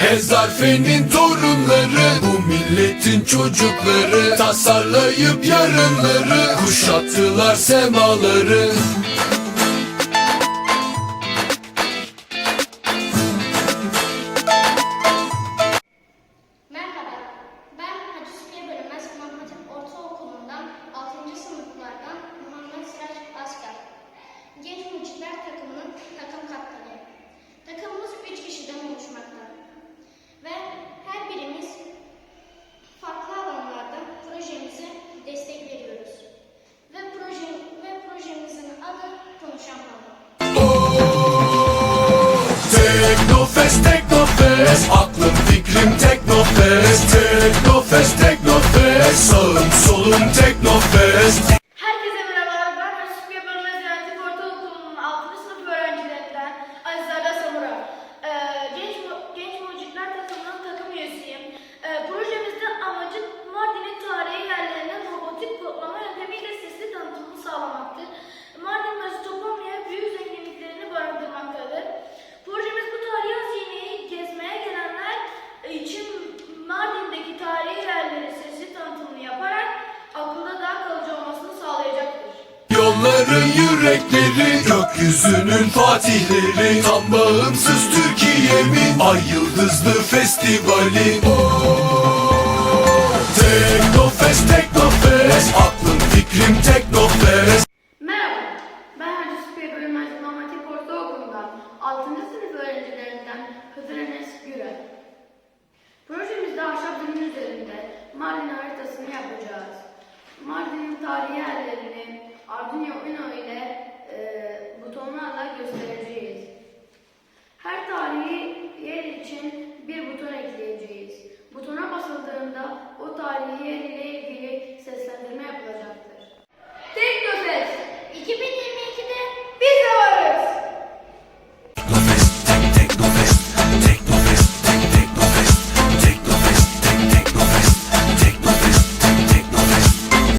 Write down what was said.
Hezarfenin torunları Bu milletin çocukları Tasarlayıp yarınları Kuşattılar semaları Teknofest, Teknofest Aklım fikrim Teknofest. Teknofest, Teknofest Sağım solum Teknofest Yolların yürekleri Gökyüzünün fatihleri Tam bağımsız Türkiye'min Ay yıldızlı festivali Teknofest, Teknofest Aklım fikrim Teknofest Merhaba, ben Hacı Süpiye Bölünmez İmam Hatip Ortaokulu'ndan 6. sınıf öğrencilerinden Hızır Enes Gürel. Projemizde ahşap zemin üzerinde Mardin haritasını yapacağız. Butona basıldığında o tarihi